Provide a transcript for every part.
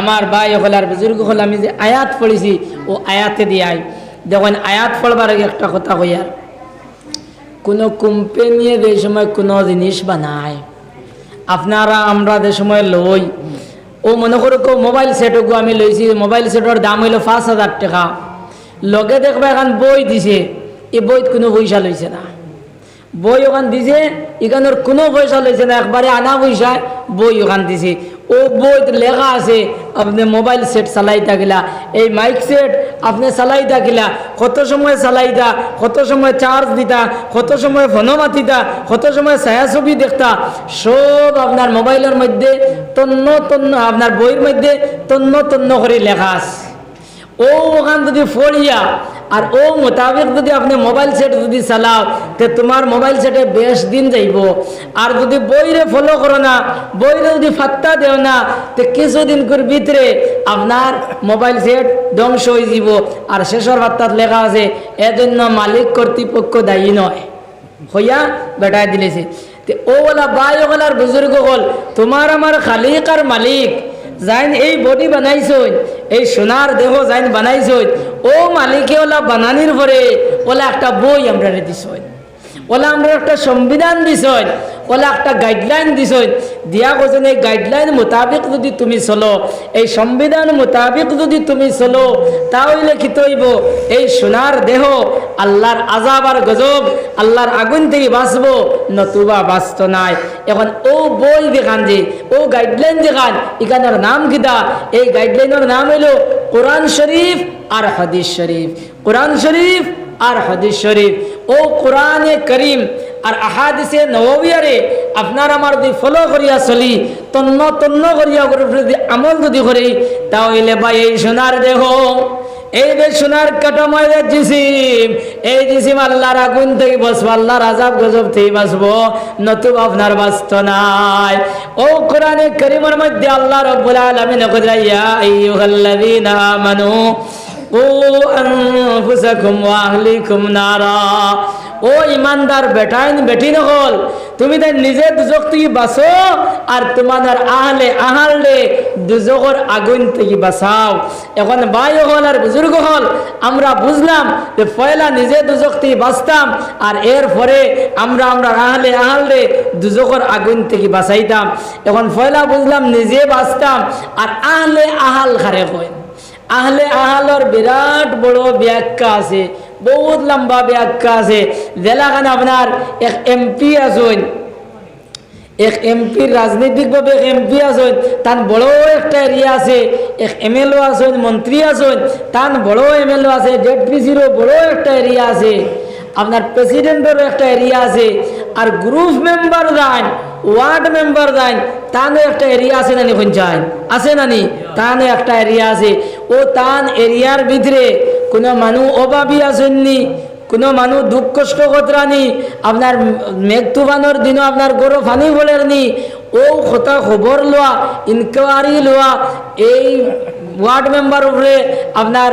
আমার ভাই হল আর বুজুর্গ হল, আমি যে আয়াত পড়েছি, ও আয়াতে দিয়াই। দেখুন, আয়াত পড়বার আগে একটা কথা কই আর। কোনো কোম্পানিয়ে যে সময় কোনো জিনিস বানায়, আপনারা, আমরা যে সময় লই, ও মনে করো কেউ মোবাইল সেটকু আমি লইছি মোবাইল সেটের দাম হইল পাঁচ হাজার টাকা। লগে দেখবা এখন বই দিছে এই বইত কোনো পয়সা লইছে না। বই ওখান দিছে, এখানের কোনো পয়সা লইছে না, একবারে আনা পয়সা বই ওখান দিছে। ও বইত লেখা আছে, আপনি মোবাইল সেট চালাই থাকিলা এই মাইক সেট আপনি চালাই থাকিলা কত সময় চালাইতা, কত সময় চার্জ দিতা, কত সময় ফোন মাতিতা, কত সময় ছায়াছবি দেখতা, সব আপনার মোবাইলের মধ্যে তন্ন তন্ন, আপনার বইয়ের মধ্যে তন্ন তন্ন করে লেখা আছে। ও ওখান যদি ফড়িয়া আর ও মোতাবেক যদি আপনি মোবাইল সেট যদি চালাও, তে তোমার মোবাইল সেটে বেশ দিন যাইব। আর যদি বইরে ফলো করো না, বইরে যদি ফাত্তা দেও না, তে কিছুদিন করে ভিতরে আপনার মোবাইল সেট ধ্বংস হয়ে যাব। আর শেষর ফাত্তাত লেখা আছে, এজন্য মালিক কর্তৃপক্ষ দায়ী নয়। হইয়া বেটায় দিলেছে। তে ওলা বাই ওলার বুজুর্গ হল তোমার আমার খালিক আর মালিক যাইন এই বডি বানাইছই এই সোনার দেহ যাইন বানাইছই ও মালিকে ওলা বানানির পরে ওলা একটা বই আমরা দিছই ওলা আমরা একটা সংবিধান দিছই ওলা একটা গাইডলাইন দিছই। দিয়া কৈছেন, এই গাইডলাইন মোতাবেক যদি তুমি চলো, এই সংবিধান মোতাবেক যদি তুমি চলো তাহলে কি তৈব এই সোনার দেহ আল্লাহর আজাব আর গজব আল্লাহর আগুন থেকে বাঁচব, নতুবা বাঁচত নাই। এখন ও বই দেখান যে ও গাইডলাইন দেখান এখানের নাম কিতা? এই গাইডলাইনের নাম হইল কোরআন শরীফ আর হাদিস শরীফ কোরআন শরীফ আর হাদিস শরীফ। ও কোরআনে করিম আর আহাদিসে নবিয়ারে আপনার আমার যদি ফলো করিয়া চলি, তন্ন তন্ন করিয়া করে যদি আমল যদি করি, তাহলে বা এই সোনার দেহ, এই যে সোনার কাটাময় জিসিম, এই জিসিম আল্লাহর আগুন থেকে বসবো আল্লাহর আজাব গজব থেকে বাঁচবো, নতুব আপনার বাস্ত নাই। ও কোরআনে করিমের মধ্যে আল্লাহ রব্বুল আলামিন কইরা ইয়া আইয়ুহাল্লাযীনা ও আনফুসাকুম ওয়া আহলিকুম নারা ও ইমানদার বেটাইন বেটিন হল, তুমি তাই নিজে দুজক থেকে বাঁচো আর তোমাদের আহলে আহালে দুজকর আগুন থেকে বাঁচাও। এখন বাই হল আর বুজুর্গ হল, আমরা বুঝলাম যে পয়লা নিজে দুজক থেকে বাঁচতাম আর এর পরে আমরা আমরা আহলে আহালে দুজকর আগুন থেকে বাঁচাইতাম। এখন পয়লা বুঝলাম নিজে বাঁচতাম আর আহলে আহাল খারে কয় আহলে আহালর বিরাট বড় ব্যাখ্যা আছে, বহুত লম্বা ব্যাখ্যা আছে। জেলাখানে আপনার এক এমপি আছেন, এক এমপির রাজনৈতিকভাবে এক এমপি আছেন তার বড় একটা এরিয়া আছে, এক এম এল ও আছেন, মন্ত্রী আছেন তার বড় এম এল ও আছে জেডপিসিরও বড় একটা এরিয়া আছে, আপনার প্রেসিডেন্টেরও একটা এরিয়া আছে, আর গ্রুপ মেম্বার যান ওয়ার্ড মেম্বার যান তানও একটা এরিয়া আছে নানি পঞ্চায়েত? আছে নানি? তানও একটা এরিয়া আছে। ও তান এরিয়ার ভিতরে কোনো মানুষ অভাবী আসেননি কোনো মানুষ দুঃখ কষ্ট কতরানি আপনার মেঘ তুফানোর দিনও আপনার গরু ফানি বলের নি? ও কথা খবর লওয়া ইনকোয়ারি লওয়া, এই ওয়ার্ড মেম্বার উপরে আপনার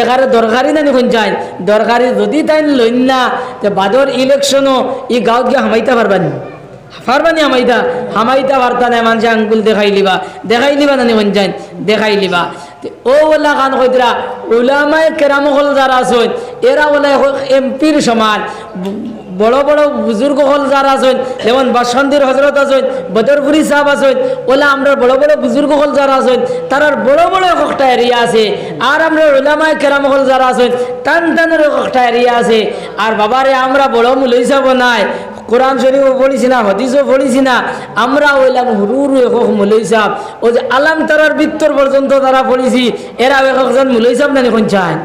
এখানে দরকারি না নিখন যায় দরকারি যদি তাই লইন না, তো বাদর ইলেকশনও ই গাঁৱত গিয়ে হামাইতে পারবানি। পারবানি হামাইতা হামাইতা বার্তা নেই মানুষ আঙ্গুল দেখাই লিবা দেখাই লিবা নানি মন যায় দেখাই লিবা। ও ওলা খান কইতরা ওলামায় কেরাম হল যারা আছে এরা ওলা এমপির সমান বড় বড় বুজুর্গ হল যারা আছেন যেমন বাসন্তীর হজরত আছেন বদরপুরি সাহেব আছেন ওলা আমরা বড় বড় বুজুর্গ হল যারা আছেন তারার বড় বড় একটা এরিয়া আছে। আর আমরা উলামায় কেরাম হল যারা আছেন টান টানের একটা এরিয়া আছে। আর বাবারে, আমরা বড় মুলই সাহেব নাই। কোরআন শরীফও পড়িছি না, হদিসও পড়িছি না। আমরা ওইলাম হুরু হুরু একক মুলই সাহেব ও যে আলাম তারার বৃত্তর পর্যন্ত তারা পড়িছি এরা একজন মুলই সাহেব না এখন চায়?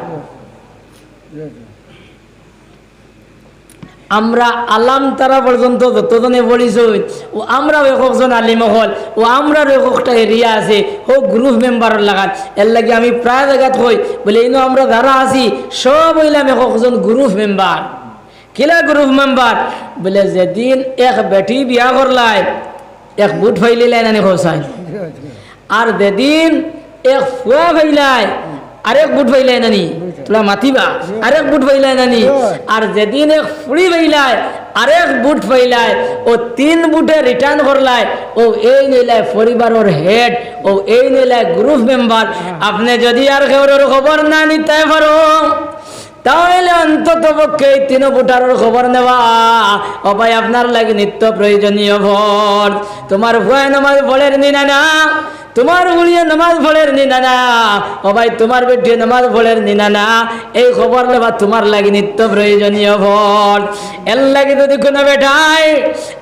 আমরা আলাম তারা পর্যন্ত যতজনে পড়িছ ও আমরাও একজন আলিম হল ও আমরাও একটা এরিয়া আছে ও গ্রুপ মেম্বারের লাগান এর লাগে আমি প্রায় জায়গাত হই বলে ইনো আমরা যারা আছি সব হইলাম একজন গ্রুপ মেম্বার কিলা গ্রুপ মেম্বার বলে যেদিন এক বেটি বিয়া করলাই এক বুট ফাইলিলাই নানি খোসাই আর যেদিন এক ফুয়া ফাইলাই আরেক বুট ফাইলাই নানি, তোলা মাতিবা? আরেক বুট ফাইলাই নানি। আর যেদিন এক ফুড়ি ফাইলাই আরেক বুট পাইলাই ও তিন বুটে রিটার্ন করলাই ও এই নিলাই পরিবারের হেড ও এই নিলাই গ্রুপ মেম্বার আপনি যদি আর কেউর খবর না নিতে পারো তাহলে অন্তত পক্ষে তিন বুটারের খবর নেওয়া। ও আপনার লাগে নিত্য প্রয়োজনীয় ভর তোমার ভয় নামাজ নিনা না। তোমার বলিয়া নামাজ ভোলের নিনা না। ও ভাই, তোমার বেটিয়ে নামাজ ভোলের নিনা না। এই খবর নেবা, তোমার লাগি নিত্য প্রয়োজনীয় ভোট। এর লাগে যদি কোনো বেটাই,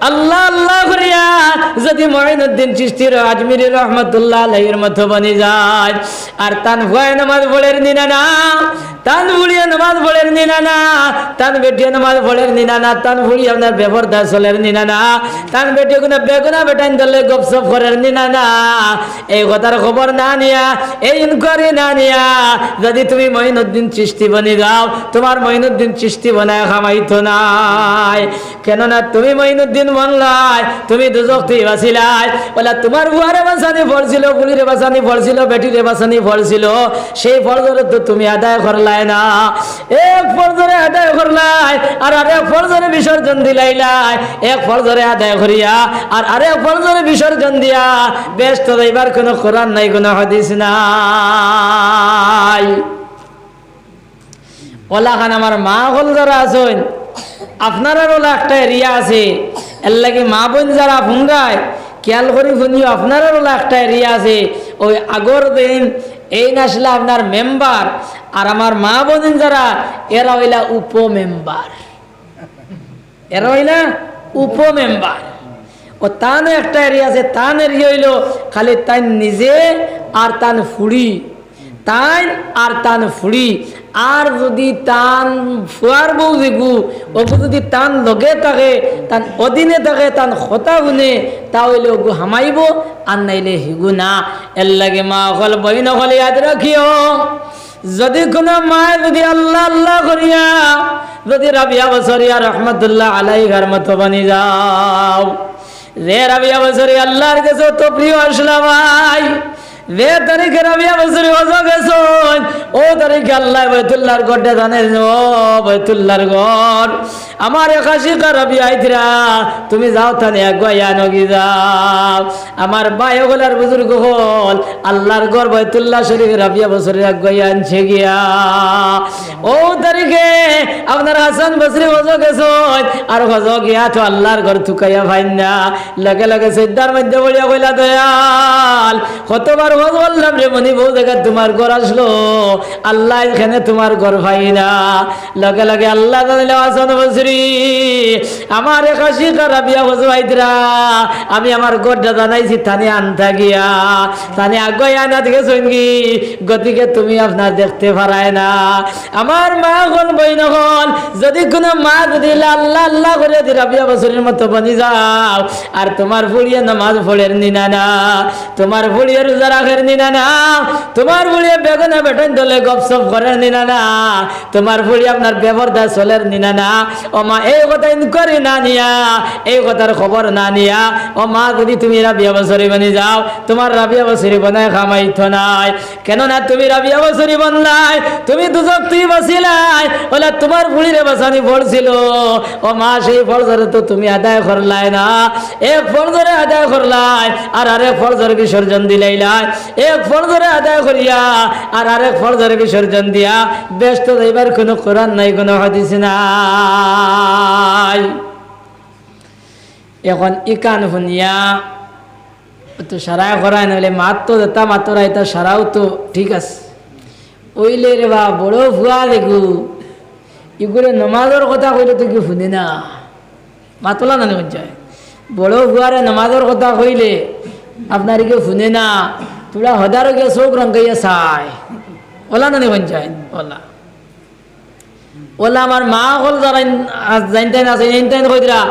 আল্লাহ আল্লাহ করিয়া যদি মহিনুদ্দিন চিস্তির আজমির রহমতুল্লাহ আলাইহির মতো বনি যায়, আর তান ভয় নামাজ ভোলের নিনা না তান ভুড়িয়ে নামাজ পড়ের নিনা না তান বেটিয়ে নামাজ পড়ের নিনা না তান ভুড়ি আপনার ব্যবহার দা চলের নিনা না তান বেটিয়ে কোনো বেগুনা বেটাইন দলে গপসপ করের নিনা। না এই কথার খবর না নিয়া, এই ইনকোয়ারি না নিয়া, যদি তুমি মহিনুদ্দিন চিস্তি বনি যাও তোমার মহিনুদ্দিন চিস্তি বনায় খামাইতো নাই। কেননা তুমি মহিনুদ্দিন বনলাই, তুমি দুজক্তি বাঁচিলাই বলে তোমার বুয়ারে বাসানি পড়ছিল বুড়িরে বাসানি পড়ছিল বেটিরে বাসানি পড়ছিল সেই ফলজরে তো তুমি আদায় করলাই না। এক ফলজরে আদায় করলাই, আর আরেক ফলজরে বিসর্জন দিলাইলাই। এক ফলজরে আদায় করিয়া, আর আরেক ফলজরে বিসর্জন দিয়া ব্যস্ত এবার কোনো কোরআন নাই, কোনো হাদিস নাই। ওলা খান, আমার মা হল যারা আছেন, আপনার একটা এরিয়া আছে। এর মা বোন যারা ফুঙ্গায় খেয়াল করি শুনিও, আপনার ওলা একটা এরিয়া আছে। ওই আগর দিন এই না আসলে আপনার মেম্বার আর আমার মা বোন যারা, এরা হইলা উপ মেম্বার। এরা হইলা উপ মেম্বার। ও তান একটা এরিয়া আছে, তান এরিয়া হইল খালি তাই নিজে আর তান ফুড়ি। তাই আর তান ফুড়ি। আর যদি তান ফুয়ার বউ যেগু ওগু যদি তান লগে থাকে তান অধীনে থাকে তান হতা গুনে তাহলে ওগু হামাইব আর নাইলে হিগু না। এর লাগে মা অকল বহিন অকল ইয়াদ রাখিও যদি কোনো মায় যদি আল্লাহ আল্লাহ করিয়া, যদি রাবিয়া বছরিয়া রহমতুল্লাহ আলাইহার মতো বানি যাও। রে রাবিয়া বছরি আল্লাহর কাছে তো প্রিয় আসলা ভাই তুমি যাও থানে গয়া নগি যাও। আমার ভাই হলার বুজুর্গ হল, আল্লাহর গড় বৈতুল্লাহ শরীফ রাবিয়া বছরের গয়া আনছে গিয়া। ও তারিখে আপনার হাসান বসরি হজ গেছন, আর হজ গিয়া তো আল্লাহর ঘর থুকাইয়া ভাই না। লগে লগে সিদ্ধার মধ্যে বলিয়া কইলা, দয়াল, কতবার হজ বললাম রে মনি বউ জায়গা তোমার ঘর আসলো। আল্লাহ এখানে তোমার ঘর ভাই না। লগে লগে আল্লাহ আমার রাবিয়া হজ ভাইতরা আমি আমার ঘরটা জানাইছি আনতা গিয়া। থানে আগে আনা থেকে সঙ্গী, গতিকে তুমি আপনার দেখতে পারায় না। আমার মা হল বই নহল যদি কোনো মা যদি আল্লাহ আল্লাহ করে দি রাবিয়া বছরের মতো বনি যাও, আর তোমার ফুড়িয়ে নামাজ ফোড়ের নিনা না। তোমার ফুড়িয়ে রোজা রাখের নিনা না। তোমার ফুড়িয়ে বেগুনা বেটন দলে গপসপ করার নিনা না। তোমার ফুড়ি আপনার ব্যবহার চলের নিনা না। ও মা এই কথা ইনকোয়ারি না নিয়া, এই কথার খবর না নিয়া। ও মা যদি তুমি রাবিয়া বছরে বনি যাও, তোমার রাবিয়া বছরে বনায় খামাইত নাই। কেননা তুমি রাবিয়া বছরে বনলাই, তুমি দুজক তুই বাঁচিলাই বলে তোমার বুড়িরে বাঁচানি পড়ছিল। ও মা সেই ফল ধরে তো তুমি আদায় করলাই না। এক ফল ধরে আদায় করলাই, আর আরেক ফল ধরে বিসর্জন দিলাইলাই। এক ফল ধরে আদায় করিয়া আর আরেক ফল ধরে বিসর্জন দিয়া, ব্যস্ত যাইবার কোনো কোরআন নাই, কোনো হাদিস নাই। এখন ইকান শুনিয়া, তো সারাই করাই নইলে মাত তো দেতা মাতরা এটা সারাও তো, ঠিক আছে। ওইলে রে বা, বড় ভুয়া দেখু, ইগুলো নমাজের কথা কইলে তো কি শুনে না? মাতলা না যায় বড় ভুয়ারে নমাজের কথা কইলে, আপনার কেউ শুনে না? তোরা হদারো গিয়ে চোখ রঙাইয়া চাই ওলা না যায় ওলা ওলা আমার মা হল যারা জানতেন আছে জানতেন কইরা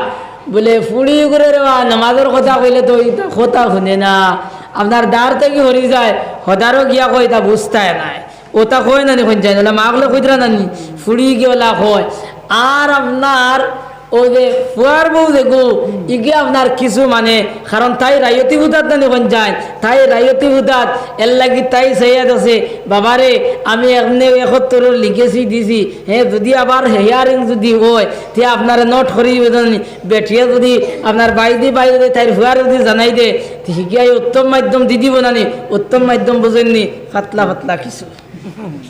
বলে ফুড়ি করে রে নামাজের কথা কইলে তো কথা শুনে না আপনার দাঁড় থেকে হরি যায় হদারও গিয়া কই তা বুঝতায় নাই ওটা কয় না দেখুন যায় না মাগলে কইতরা নানি ফুড়ি গিয়ে ওলা কয় আর আপনার কিছু মানে তাই তাই লাগি তাই আছে। বাবারে, আমি এমনি লিখেছি, দিছি। হ্যাঁ যদি আবার হেয়ারিং যদি হয়, তে আপনার নোট বেঠিয়ে যদি আপনার বাইদি বাইরে তাই ফুয়ার যদি জানাই দে শিকিয়াই উত্তম মাধ্যম দি দিব নানি। উত্তম মাধ্যম বুঝেননি ফাতলা ফাতলা কিছু।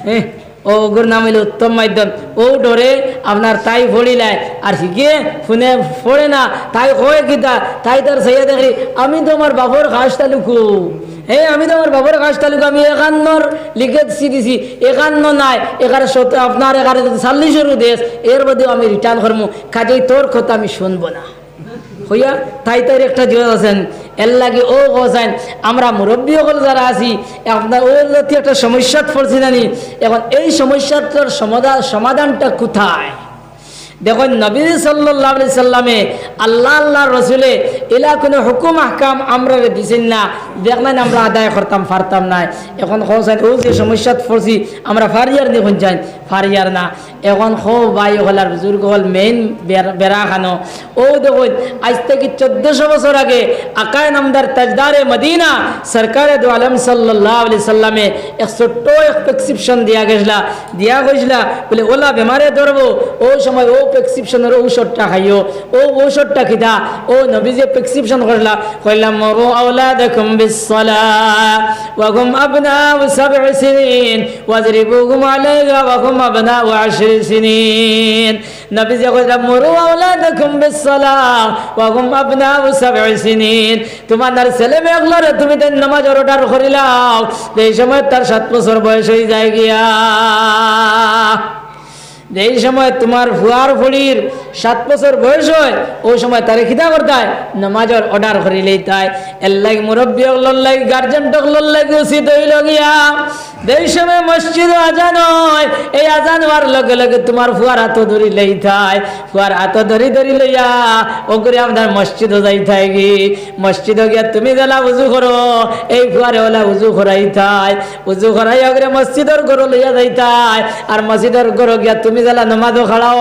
হ্যাঁ ও ওগুর নাম হইল উত্তম মাধ্যম। ও ডরে আপনার তাই ফড়িলায় আর শিখিয়ে ফোনে ফোড়ে না, তাই কয়ে কিতা তাই তার সাইয়া দেখি, আমি তো আমার বাবর ঘাস তালুকু। হে, আমি তো আমার বাবর ঘাস তালুকু, আমি একান্নর লিখে দিছি একান্ন নাই, এগারো শত আপনার এগারো, চাল্লিশেরও দেশ, এর মধ্যেও আমি রিটার্ন করব কাজেই তোর কথা আমি শুনব না। হইয়া তাই তাই একটা জিনিস আছেন। এর লাগে ও হোসেন আমরা মুরব্বী সকল যারা আছি, আপনার জাতীয় একটা সমস্যা পড়ছি জানি। এখন এই সমস্যাটার সমাধান সমাধানটা কোথায়? দেখুন নবী সাল্লাহ সাল্লামে আল্লাহ আল্লাহ রসুলে এলা কোনো হুকুম, আহকাম আমরা দিছেন না। দেখলেন আমরা আদায় করতাম পারতাম না। এখন হোসেন ও যে সমস্যাত পড়ছি, আমরা ফারিয়ার দেখুন যাই। ফারিয়ার না। এখন খো বাই হলার বুজুর্গ হল মেইন বেড়া খানো ও দেখুন, আজ থেকে চোদ্দশো বছর আগে আকায় নামদার তাজদারে মদিনা সরকারে দু আলম সাল্লাহ আলি সাল্লামে এক ছোট্ট এক প্রেসক্রিপশন দিয়া গেছিলা। দিয়া গেছিলা, বলে, ওলা, বেমারে ধরবো। ও সময় ও প্রেসক্রিপশনের ঔষধটা খাইও। ও ঔষধটা খিদা। ও নবী যে প্রেসক্রিপশন করলা। কইলাম মরু আওলাদাকুম বিসসালা, ওয়া হুম আবনাউ সাব'i সিনিন, ওয়াজরিবুহুম আলাইহা, ওয়া হুম আবনাউ আশরি সিনিন। নবী যে কইলাম মরু আওলাদাকুম বিসসালা, ওয়া হুম আবনাউ সাব'i সিনিন। তোমার ছেলে মেয়েগুলোরে তুমি তাই নামাজ অর্ডার করিলাও। এই সময় তার সাত বছর বয়স হয়ে যায় গিয়া। এই সময় তোমার ফুয়ার ফুড়ির সাত বছর বয়স হয়, ওই সময় তারে খিদা করতায় নামাজের অর্ডার করিলেই তাই এর লাগে মুরব্বী লাই গার্জেন টকলর লাগে উচিত হইল গিয়া। এই সময় মসজিদ আজান হয়, এই আজান হওয়ার লগে লগে তোমার ফুয়ার হাত ধরিলেই থাই ফুয়ার হাত ধরি ধরি লইয়া, ও করে আমাদের মসজিদও যাই থাই গি। মসজিদও গিয়া তুমি গেলা উজু করো, এই ফুয়ারে ওলা উজু করাই থাই উজু করাই ওগরে মসজিদর গরু লইয়া যাই থাই আর মসজিদর গরু গিয়া তুমি গেলা নমাজও খাড়াও।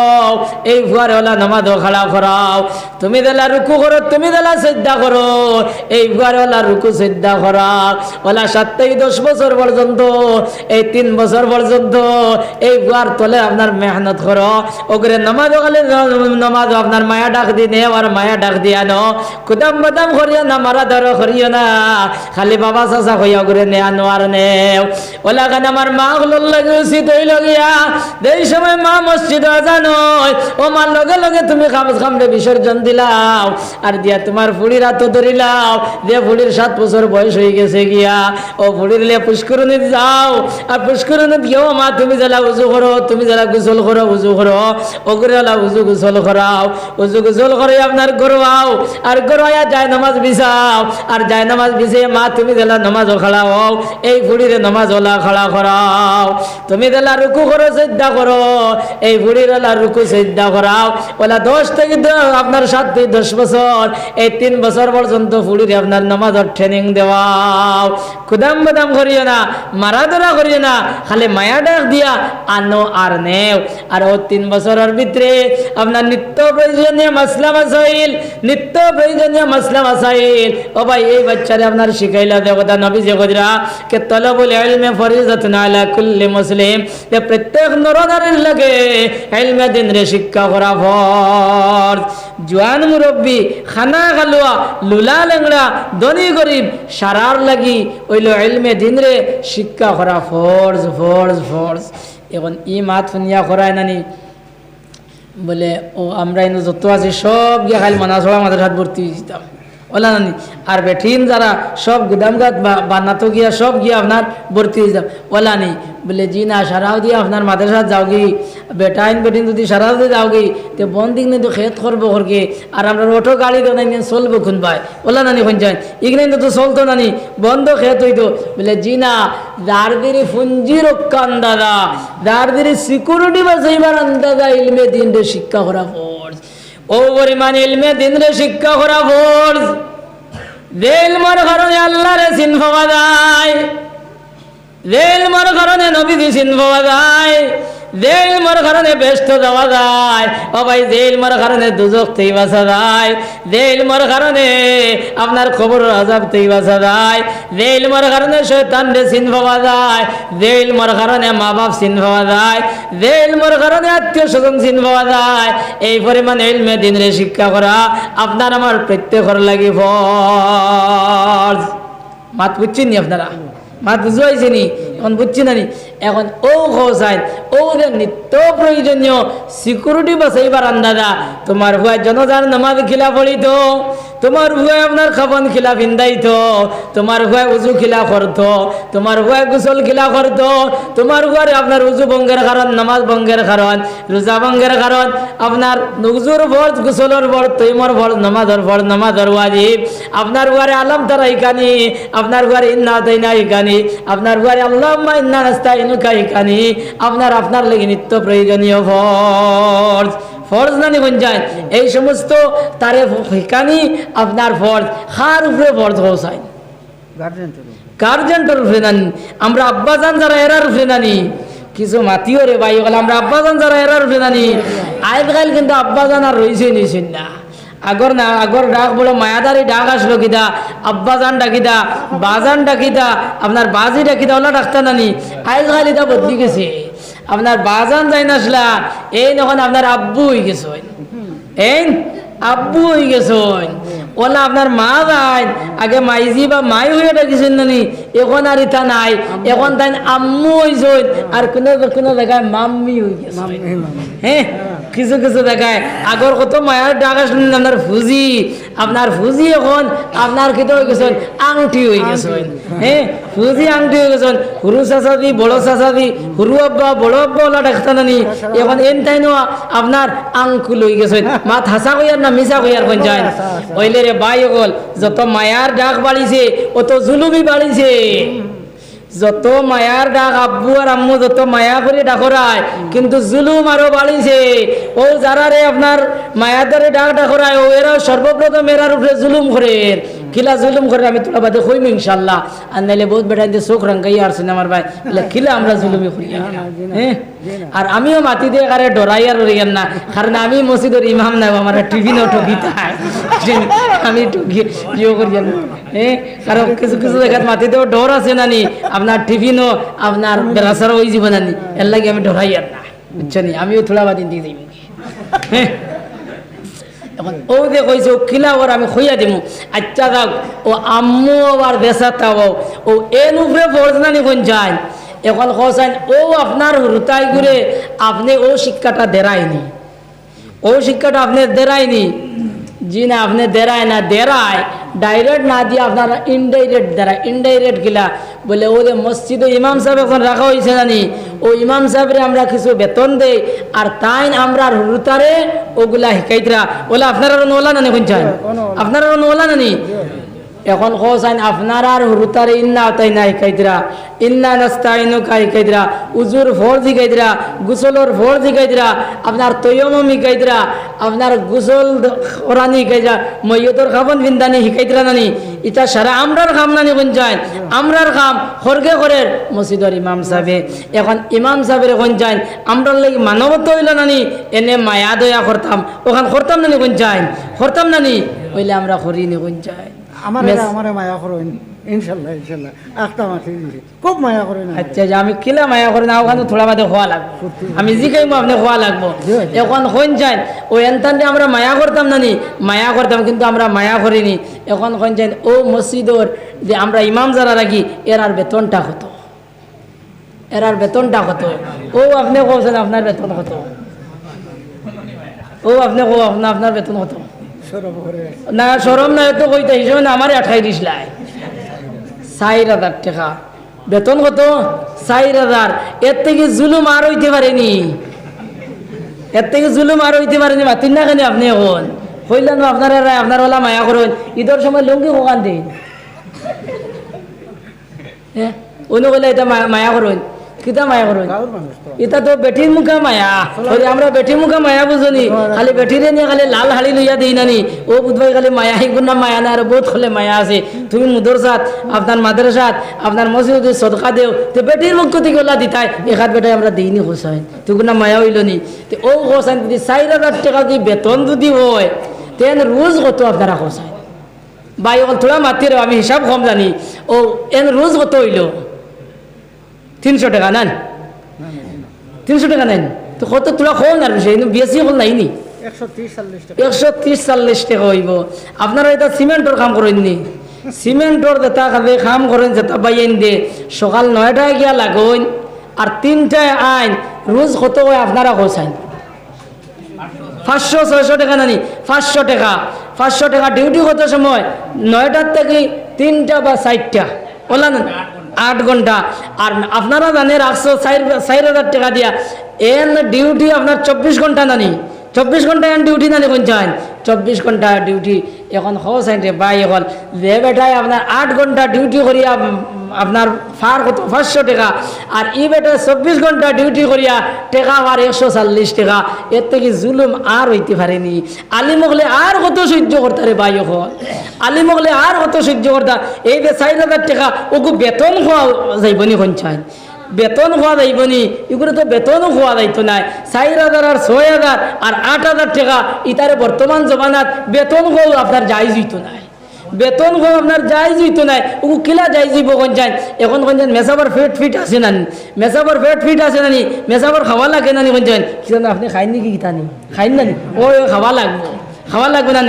এই ফুয়ারে ওলা নমাজও খাড়া করাও। তুমি গেলা রুকু করো, তুমি গেলা শ্রদ্ধা করো। এই ফুয়ারে ওলা রুকু শ্রদ্ধা করাও ওলা সাত থেকে দশ বছর পর্যন্ত, এই তিন বছর পর্যন্ত এই গুয়ার তলে আপনার মেহনত করো। ওগরে নমাজ গেলে নমাজ আপনার মায়া ডাক দি নে আর মায়া ডাক দিয়া নো। কুদাম বাদাম করিয়া না, মারা ধরো করিও না। খালি বাবা চাচা হইয়া ওগরে নে আনো নে। ওলা কান আমার মা গুলো লাগে উচিত হইল গিয়া এই সময় মা মসজিদ জানো ও মার লগে লগে তুমি খামস খামরে বিসর্জন দিলাও। আর দিয়া তোমার ফুড়ির হাত ধরিলাও দিয়ে ফুড়ির সাত বছর বয়স হয়ে গেছে গিয়া। ও ফুড়ির লিয়ে পুষ্করণী যাও। আর পুষ্করণী গিয়েও মা, তুমি যারা উজু করো, তুমি যারা গোসল করো, উজু করো। ওগুলো উজু গোসল করাও। উজু গোসল করে আপনার গরোয়াও। আর গরোয়া যায় নামাজ বিছাও। আর যায় নামাজ বিছে, মা, তুমি দিলা নামাজ খাড়াও এই ফুড়িরে নামাজ ওলা খাড়া করাও। তুমি দিলা রুকু করো শ্রদ্ধা করো। এই ফুড়ির ওলা রুকু শ্রদ্ধা করাও। ওলা দশ থেকে আপনার সাত থেকে দশ বছর। এই তিন বছর পর্যন্ত ফুড়িরে আপনার নামাজের ট্রেনিং দেওয়াও। খুদাম বাদাম করিও না মারা ধরা করিও না, খালি মায়া ডাক দিয়া আনো আর নেও। আর ও তিন বছরের ভিতরে আপনার নিত্য প্রয়োজনীয় মাসলা মাসাইল, নিত্য প্রয়োজনীয় মাসলা মাসাইল। ও ভাই, এই বাচ্চারে আপনার শিখাইলা দেবতা নবী যে গজরা, কে তলবুল ইলমে ফরিজাতুন আলা কুল্লি মুসলিম। প্রত্যেক নরনারীর লাগে ইলমে দিন রে শিক্ষা করা ফরজ। জোয়ান মুরব্বী, খানা খালুয়া, লুলা লেংড়া, ধনী গরিব, সারার লাগি ওইল ইলমে দিন রে শিক্ষা করা ফরজ ফরজ ফরজ। এখন ই মাত শুনিয়া করায় নানি। বলে, ও, আমরা যত আছি সব গিয়ে খালি মানা ছড়া আমাদের হাত ভর্তি যেতাম ওলা নানি, আর বেঠিন যারা সব গুদাম গাত বানাতো গিয়া সব গিয়া আপনার ভর্তি হয়ে যাব। ওলা নেই বলে, জি না, সারাও দিয়ে আপনার মাদ্রাসাত যাও গি বেটাইন বেটিন যদি সারাও দিয়ে যাও গি তো বন্দিক নিয়ে তো খেত করব করকে আর আমরা অটো গাড়ি তো নাই চলবো খুন পায় ওলা নানি খুন যায় ইগনে তো চলতো নানি, বন্ধ খেত হইতো। বলে, জি না দারদিরি ফুঞ্জি রক্ষান দাদা দারদিরি সিকিউরিটি বা সেইবার আন্দাজা ইলমে দিন শিক্ষা করা ফোর্স ও পরিমাণ ইলমে দিনরে শিক্ষা করা ফোর্স রেলমর কারণে আল্লাহরে চিন যায়। রেলমর কারণে নবী দি চিন পাওয়া যায় যে ইলমের কারণে ব্যস্ত যাওয়া যায়, ও ভাই যে ইলমের কারণে দুজক থেকে বাঁচা যায় যে ইলমের কারণে আপনার খবর আজাব থেকে বাঁচা যায় যে ইলমের কারণে শৈতান রে পাওয়া যায় যে ইলমের কারণে মা বাপ চিন পাওয়া যায় যে ইলমের কারণে আত্মীয় স্বজন চিন পাওয়া যায়, এই পরিমাণে ইলমে দিনরে শিক্ষা করা আপনার আমার প্রত্যেকের লাগি ফরজ। মাত বুঝছেন আপনারা? মাত বুঝবাইছে নি এখন বুঝছি না এখন ও খোসাইন ও নিত্য প্রয়োজনীয় সিকিউরিটি বাসাইবার আন্দাজা তোমার হুয়া জনজার নামাজ খিলা পড়িত তোমার ভুয়ায় আপনার খাবন খিলা পিন্দাইত, তোমার ভুয়ায় উজু খিলা করত, তোমার ভুয়ায় গোসল খিলা করত, তোমার ভুয়ারে আপনার উজু বঙ্গের কারণ, নামাজ বঙ্গের কারণ, রোজা বঙ্গের কারণ, আপনার উজুর ফর্জ, গোসলের ফর্জ, তৈমর ফর্জ, নামাজের ফর্জ, নামাজের ওয়াজিব। আপনার ঘরে আলম তারা ইকানি, আপনার ঘরে ইন্না তাইনা ইকানি, আপনার ঘরে আল্লাহ ইন্না নাস্তা ইনুকা ইকানি, আপনার আপনার লেগে নিত্য প্রয়োজনীয় ফর্জ। ফর্জ না নিবেন যায়? এই সমস্ত তারে ইকানি আপনার ফর্জ। খার উপরে ফর্জ পৌঁছায় গার্জেন গার্জেন্টের উপরে নানি আমরা আব্বাজান যারা এরার উপরে নানি কিছু মাতিও রে ভাই, বলে আমরা আব্বাজান যারা এরার উপরে নানি আজকাল কিন্তু আব্বাজান আর রয়েছে নিছেন না আগর না, আগর ডাক বলে, মায়াদারি ডাক আসলো কিতা? আব্বাজান ডাকিদা বাজান ডাকিদা আপনার বাজি ডাকিদা ওলা ডাকতা নানি আজকাল এটা বদলি গেছে। আপনার বাজান যাই না আসলা এই যখন আপনার আব্বু হয়ে গেছে এই আব্বু হয়ে গেছেন ওলা আপনার মা যাই আগে মাইজি বা মাই হয়ে ডাকিছেন নানি এখন আর ইটা নাই এখন তাই আম্মু হয়েছেন আর কোনো কোনো জায়গায় মাম্মি হয়ে গেছে। হ্যাঁ কিছু কিছু দেখায় আগর কত মায়ের ডাক আসলেন আপনার ফুজি আপনার ফুজি এখন আপনার কিতো হয়ে গেছেন আংটি হয়ে গেছেন। হ্যাঁ ফুজি আংটি হয়ে গেছেন হুরু চাচাদি বড় চাচাদি হুরু আব্বা বড় আব্বা ওলা ডাকতা নানি। এখন এন তাই আপনার আংকুল হয়ে গেছেন। মাত হাসা কইয়ার না মিশা কইয়ার কোন যায়। ওইলে রে ভাই হল। যত মায়ার ডাক বাড়িছে, অত জুলুমি বাড়িছে। যত মায়ার ডাক আব্বু আর আম্মু যত মায়া করে ডাকরায়, কিন্তু জুলুম আরও বাড়িছে। ও যারা রে আপনার মায়াদারে ডাক ডাকরায়, ও এরা সর্বপ্রথম এরার উপরে জুলুম করে। খিলা জুলুম করে আমি তোলা বাদে হইম ইনশাল্লাহ আর নাইলে বহুত বেটা দিয়ে চোখ রাঙ্গাই আর সিনেমার ভাই। বলে খিলা আমরা জুলুমি করি। হ্যাঁ? আর আমিও মাতি দিয়ে কারে ডরাই আর রইয়ান না কারণ আমি মসজিদের ইমাম নাই আমার টিফিনও ঠকি তাই। আমি ঠকি ইয়ে করি হ্যাঁ? কারণ কিছু কিছু জায়গায় মাটিতেও ডর আছে নানি। আপনার টিফিনও আপনার বেড়াসারও ওই জীবন আনি এর লাগে আমি ডরাই আর না। বুঝছেন? আমিও থোড়া বাদিন দিয়ে দিই হ্যাঁ? এখন ও যে কইছে, ও কিলা আমি খুইয়া দিমু। আচ্ছা যাক, ও আম্মু আবার বেসা তাও। ও এন উপরে ফরজনানি কোন যায়? এখন কসাইন ও আপনার হুরতাই ঘুরে আপনি ও শিক্ষাটা দেরায়নি ও শিক্ষাটা আপনি দেরায়নি জি না আপনি দেরায় না দেরায় ডাইরেক্ট না দিয়ে আপনারা ইনডাইরেক্ট দেরায় ইনডাইরেক্ট গিলা বলে ও যে মসজিদে ইমাম সাহেব এখন রাখা হয়েছে জানি ও ইমাম সাহেবরে আমরা কিছু বেতন দেই আর তাই আমরা রুতারে ওগুলা শিকাইতরা ওলা আপনারা নোলা নানি কোন চান আপনারা নোলা নানি? এখন কোসাইন আপনার আর হুরুতারে ইন্না তাই না শিকাইতরা ইন্না নাস্তাইনু কাই শিকাইতরা উজুর ফর শিকাইতরা গুসলর ফর শিকাইতরা আপনার তৈয়ম শিকাইতরা আপনার গুসল ওরানি শিকাইতরা মৈয়তর খাবন বিন্দানি শিকাইতরা নানি। ইটা সারা আমরার খাম নানি কোন যায় আমরার খাম হরগে করের মসজিদর ইমাম সাহেবে। এখন ইমাম সাহেবের কোন যায় আমরার লাগি মানবত হইল নানি, এনে মায়া দয়া করতাম। ওখান করতাম নানি কোন যায় করতাম নানি, হইলে আমরা করিনি কোন যায় আমার আমার মায়া করেন ইনশাল্লাহ ইনশাল্লাহ। একটা মাঠে দিয়েছে খুব মায়া করেন আচ্ছা যে আমি কিলা মায়া করে না ওখানে থোড়া বাদে খোয়া লাগবো। আমি জি খাইবো আপনি খোয়া লাগবো। এখন আমরা মায়া করতাম না নি মায়া করতাম কিন্তু আমরা মায়া করিনি। এখন ও মসজিদর যে আমরা ইমাম যারা রাখি এর আর বেতনটা কত? এর আর বেতনটা কত? ও আপনি কোথায় আপনার বেতন কত? ও আপনি কো আপনার বেতন করে না সরম না, এত কইতে হিসেবে আমার আঠাই দিসলাই চার হাজার টাকা। বেতন কত? চার হাজার। এর থেকে জুলুম আর হইতে পারেনি। এর থেকে জুলুম আর হইতে পারেনি। মাতিন না কেন আপনি এখন? কইলেন আপনারা আপনার ওলা মায়া করুন। ঈদের সময় লুঙ্গি কোকান দিন। হ্যাঁ? অন্য কইলে এটা মায়া করুন। কিতা মায়া করুন এটা তো বেটির মুখা মায়া। আমরা বেটির মুখা মায়া বুঝনি খালি বেটিরে নিয়ে, খালি লাল হাড়ি লইয়া দিই নানি। ও বুধবাই খালি মায়া হিগুন না মায়া না আর বহুত হলে মায়া আছে। তুমি মুদরসাত আপনার মাদ্রাসাত আপনার মসজিদে সদকা দেও, তো বেটির মুখ থেকে ওলা দিতাই এখাত বেটাই আমরা দিইনি হোসাইন তুই না মায়া হইল নি। তো ও হোসাইন যদি চার হাজার টাকা যদি বেতন যদি হয়, তেন রোজ কত আপনারা হোসাইন বাই অকল থোড়া মাতির আমি হিসাব কম জানি। ও এন রোজ কত হইল? তিনশো টাকা নেন। তিনশো টাকা নেন। তো কত তোরা কম না বেশি বেশি হল নাই নি? একশো ত্রিশ চল্লিশ টাকা হইব। আপনারা এটা সিমেন্টর কাম করেন নি। সিমেন্টর যেটা খাবে, কাম করেন যেটা বাইন দে। সকাল নয়টায় গিয়া লাগইন আর তিনটায় আইন, রোজ কত হয় আপনারা কোসাইন পাঁচশো, ছয়শো টাকা নানি পাঁচশো টাকা। পাঁচশো টাকা ডিউটি কত সময়? নয়টার থেকে তিনটা বা চারটা। বলা না। আট ঘণ্টা। আর আপনারা জানেন একশো চার চার হাজার টাকা দিয়া এন ডিউটি আপনার চব্বিশ ঘণ্টা নানি চব্বিশ ঘণ্টা এখন ডিউটি নানি কোন চান চব্বিশ ঘণ্টা ডিউটি এখন হস আইন রে এখন। যে বেটায় আপনার আট ঘণ্টা ডিউটি করিয়া আপনার ফার কত, পাঁচশো টাকা। আর ই বেটা চব্বিশ ঘণ্টা ডিউটি করিয়া, টাকা আর একশো চল্লিশ টাকা। এর থেকে জুলুম আর হইতে পারেনি আলিমগলে আর কত সহ্য করতে রে বাই এখন? আলিমগলে আর কত সহ্য করতা? এই যে চার হাজার টাকা, ওকে বেতন খোয়া যাইবনি কোন কোনছান বেতন খোয়া যাইবনি এগুলো তো বেতনও খোয়া যাইতো নাই। চার হাজার আর ছয় হাজার আর আট হাজার টাকা ইতারে বর্তমান জমানাত বেতন খোয়া আপনার যাইজ হইতো নাই। বেতন খোয়া আপনার যাই হইতো নাই। ওগু কিলা যাইজ হইব কোন যাই এখন কোন যান মেসাবার ফেট ফিট আছে নানি মেসাবার ফেট ফিট আছে নানি মেসাবার খাওয়া লাগে নানি কোন যান আপনি খাইন নাকি কিতা নি খাইন নানি ও খাওয়া লাগবে। খাওয়া লাগবে না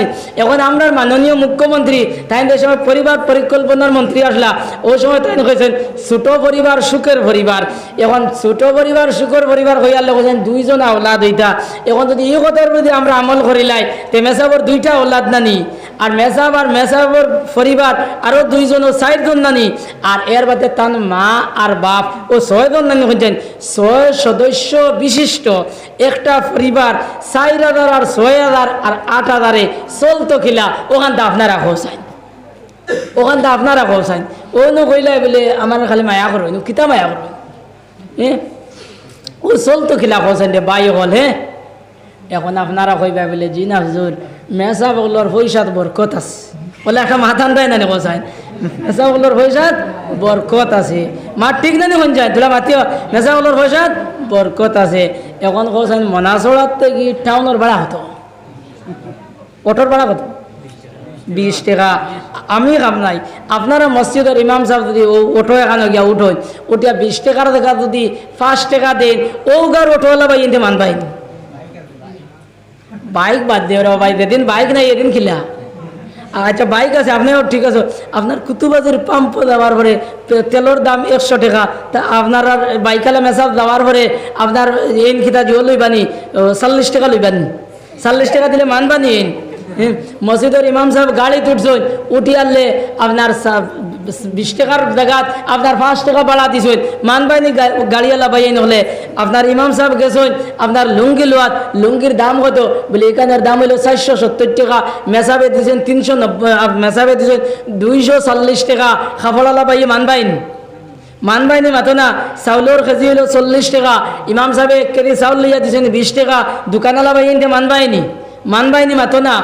এখন আমরা মাননীয় মুখ্যমন্ত্রী, তাই যে সময় পরিবার পরিকল্পনার মন্ত্রী আসলা। ওই সময় তাই কইছেন, ছোট পরিবার, সুখের পরিবার। এখন ছোট পরিবার, সুখের পরিবার হইয়ার লোক দুইজন আওলাদ হইতা। এখন যদি এই কথার প্রতি আমরা আমল করিলাই তে মেসাবর দুইটা ওলাদ নানি। আর মেসাব আর মেসাবর পরিবার আরও দুইজন ও চারজন নানি। আর এর বাদে তান মা আর বাপ ও ছয়জন নানি হচ্ছেন ছয় সদস্য বিশিষ্ট। একটা পরিবার চার হাজার আর ছয় হাজার আর আট হাজারে চলতো খিলা, ওখান তো আপনারা খোঁচাইন ওখান তো আপনারা খোঁচাইন ও নো কইলাই বলে আমার খালি মায়া করো কিতা মায়া করো হ্যাঁ ও চলতো খিলা খোঁচাইন রে বাই হল হ্যাঁ এখন আপনারা কইবা বলে জি না হুজুর মেসা বগলোর পয়সাত বরকত আছে। বলে একটা মাথান দেয় না কোসাইন মেসা বগলোর পয়সাত বরকত আছে। মার ঠিক না কোন যায় তোরা মাতিও মেসা বগলোর পয়সাত বরকত আছে। এখন কোসাইন মনাচড়ার থেকে টাউনের ভাড়া হতো। অটোর ভাড়া কত? বিশ টাকা। আমি কাম নাই। আপনারা মসজিদের ইমাম সাহেব যদি অটো এখানে, গিয়া উঠোন। ওটিয়া বিশ টাকার দেখা যদি পাঁচ টাকা দেন, ও গার অটোওয়ালা ভাই এনতে মান পাইনি বাইক বাদ দিয়ে ওরা ভাই, যেদিন বাইক নাই এদিন খিলা। আচ্ছা বাইক আছে, আপনিও ঠিক আছে। আপনার কুতুবাজির পাম্প দেওয়ার পরে তেলের দাম একশো টাকা। তা আপনার বাইকালে মেসাব দেওয়ার পরে আপনার এন খিতা জিও লইবানি চল্লিশ টাকা লইবানি। চল্লিশ টাকা দিলে মানবানি এন? মসজিদের ইমাম সাহেব গাড়ি তুটছেন উঠি আনলে আপনার বিশ টাকার জায়গাত আপনার পাঁচ টাকা বাড়া দিছেন মানবাইনি গাড়িওয়ালা বাইন হলে আপনার ইমাম সাহেব গেছেন আপনার লুঙ্গি লোয়াত, লুঙ্গির দাম কত? বলে, এখানের দাম হলো চারশো সত্তর টাকা। মেসাবে দিয়েছেন তিনশো নব্বই মেসাবে দিয়েছেন দুইশো চল্লিশ টাকা। খাফড়ালা বাই মানবাইন মানবাইনি মাতো না চাউলের কেজি হলো চল্লিশ টাকা। ইমাম সাহেব এক কেজি চাউল লইয়া দিয়েছেন বিশ টাকা। দোকানওয়ালা বাইন মানবাইনি মানবাইনি মাতো না।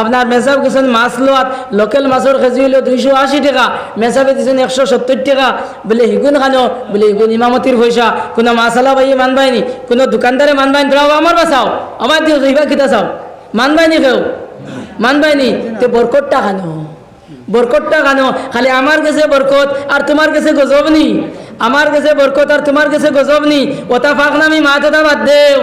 আপনার মেসাব গেছেন মাছ লোয়াত লোকেল মাছের কেজি হলো দুইশো আশি টাকা মেসাবে দিয়েছেন একশো সত্তর টাকা। বলে হিগুন খানো, বলে হিগুন ইমামতির পয়সা কোনো মাছালা বাইয়ে মানবাইনি কোনো দোকানদারে মানবাইনি তোরাও আমার বাসাও আমার দিও ইবা কিতা চাও। মানবাইনি কেউ? মানবাইনি তে বরকটটা খানো। বরকতটা খানো, খালি আমার কাছে বরকত আর তোমার কাছে গজব নি। আমার কাছে বরকত আর তোমার কাছে গজব নি। ওটা ফাঁক নামি মাত ওটা বাদ দেও।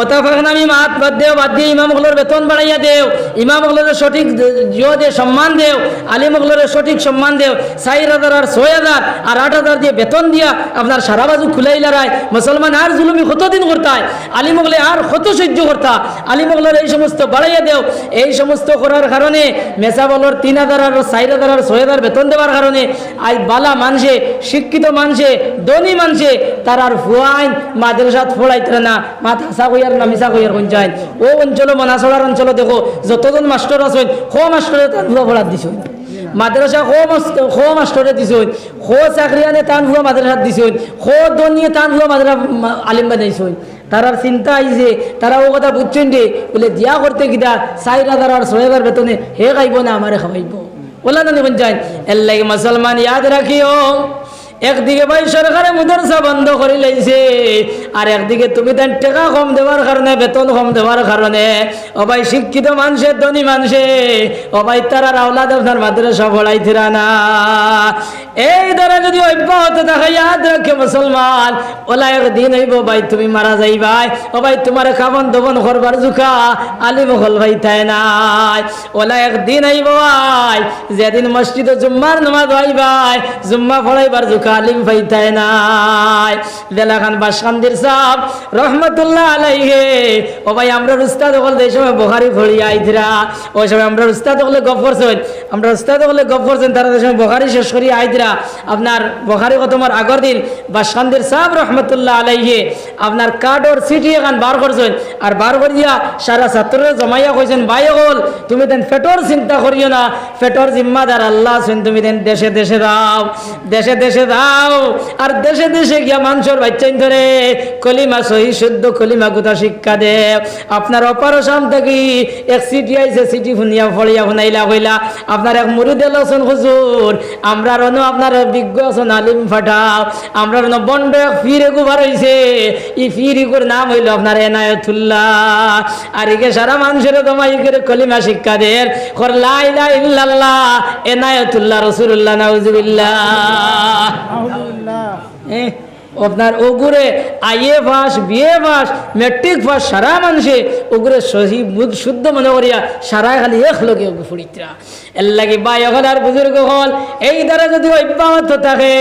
ওটা ফাঁক নামি মাত বাদ দেও, বাদ দিয়ে ইমামগুলোর বেতন বাড়াইয়া দেও। ইমামগুলোর সঠিক জিও দে সম্মান দেও আলিমগুলোর সঠিক সম্মান দেও। চার হাজার আর ছয় হাজার আর আট হাজার দিয়ে বেতন দিয়া আপনার সারা বাজু খুলাই লড়াই। মুসলমান আর জুলুমি কতদিন করতায়? আলিমগলে আর কত সহ্য করতা? আলিমগলের এই সমস্ত বাড়াইয়া দেও। এই সমস্ত করার কারণে মেসা বলর তিন হাজার আর চার হাজার আর ছয় হাজার বেতন দেওয়ার কারণে আজ বালা মানুষে, শিক্ষিত মানুষে, ধনী মানুষে তার আর ফুয়াইন মাদ্রাসাত ফোড়াইতে না মা হাসা কইয়ার না মিশা কইয়ার কোন যায়? ও অঞ্চল মনাসড়ার অঞ্চল দেখো, যতজন মাস্টার আছেন খ মাস্টারে তার ভুয়া ফোড়াত দিছ। মাদ্রাসা খো মস্ত খো মাস্টরে দিছুন খো চাকরিয়ানে টান ভুয়া মাদ্রাসাত দিছুন খো দনিয়ে টান ভুয়া মাদ্রাসা মা- আলিম বানাইছুন তারার চিন্তা আইছে তারা ও কথা বুঝছেন রে বলে দিয়া করতে গিয়া চার হাজার আর ছয় হাজার বেতনে হে খাইব না আমারে খাওয়াইব বলা না নিবেন যাই এর লাগে মুসলমান ইয়াদ রাখিও একদিকে ভাই সরকারে মুদরসা বন্ধ করে লাইছে আর একদিকে তুমি তার টাকা কম দেওয়ার কারণে, বেতন কম দেওয়ার কারণে। অবাই শিক্ষিত মানুষে, ধনী মানুষে ভাই তারা রাওলাদ আপনার মাদ্রাসা পড়াইছিরা না। এই দ্বারা যদি অব্যাহত থাকে, ইয়াদ রাখে মুসলমান ওলা একদিন হইব ভাই, তুমি মারা যাইবাই ও ভাই তোমার খাবন দবন করবার জুকা আলিম হল ভাই তাই নাই। ওলা একদিন আইব ভাই, যেদিন মসজিদ জুম্মার নামাজ ভাই ভাই, জুম্মা পড়াইবার জুকা আলিম ভাই তাই নাই। বেলাখান বাসকান্দির সাহ রহমতুল্লাহ আলাইহে। ও ভাই আমরা উস্তাদ হল এই সময় বহারি ভরি আইতরা। ওই সময় আমরা উস্তাদ হলে গপ করছেন আমরা উস্তাদ হলে গপ করছেন তারা সময় বহারি শেষ করি, আইতরা। আপনার বহারি তোমার আগর দিন বা বাসকান্দির সাহ রহমতুল্লাহ আলাইহে, আপনার কার্ড ওর সিটি এখান বার করছেন। আর বার করিয়া সারা ছাত্ররা জমাইয়া কইছেন, ভাই হল, তুমি দেন ফেটর চিন্তা করিও না। ফেটর জিম্মাদার আল্লাহ আছেন, তুমি দেন দেশে দেশে দাও দেশে দেশে দাও আর দেশে দেশে গিয়া মানুষের বাচ্চাইন ধরে কলিমা সহি শুদ্ধ কলিমা কথা শিক্ষা দে। আপনার অপারেশন থাকি এক সিটি আইছে সিটি শুনিয়া ফড়িয়া শুনাইলা কইলা আপনার এক মুরিদে লসন হুজুর আমরা রনো আপনার বিজ্ঞ আছেন আলিম ফাটাও আমরা রনো বন্ড এক ফিরে গুবার হইছে। ই ফিরিকুর নাম হইল আপনার এনায়তুল্লাহ। আর ইকে সারা মানুষের তোমার ইকে কলিমা শিক্ষা দের কর লাইলা ইল্লাল্লাহ এনায়তুল্লাহ রসুল্লাহ নাউজুবিল্লাহ। আপনার ওগুরে IA pass BA pass matric pass সারা মানুষে ওগুরে সহি শুদ্ধ মনে করিয়া সারা খালি এক ওগু ফুড়িতরা। এর লাগে বাই হল আর বুজুর্গ হল, এই দ্বারা যদি অব্যাহত থাকে,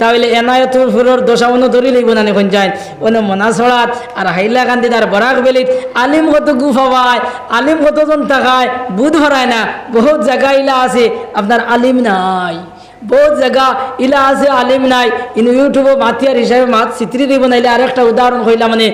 তাহলে এনায়তুর ফুরোর দশা অন্য ধরি লিখব না এখন যায় অন্য মনা ছড়াত আর হাইলা কান্দি তার বরাক বেলিত, আলিম কত গুফা পায়, আলিম কতজন থাকায় বুধ ভরায় না, বহুত জায়গা ইলা আছে, আপনার আলিম নাই। বহুত জায়গা ইলা আছে আলিম নাই। ইন ইউটিউবে মাতিয়ার হিসাবে মাত চিত্রি দিব নাইলে আরেকটা উদাহরণ হইলা মানে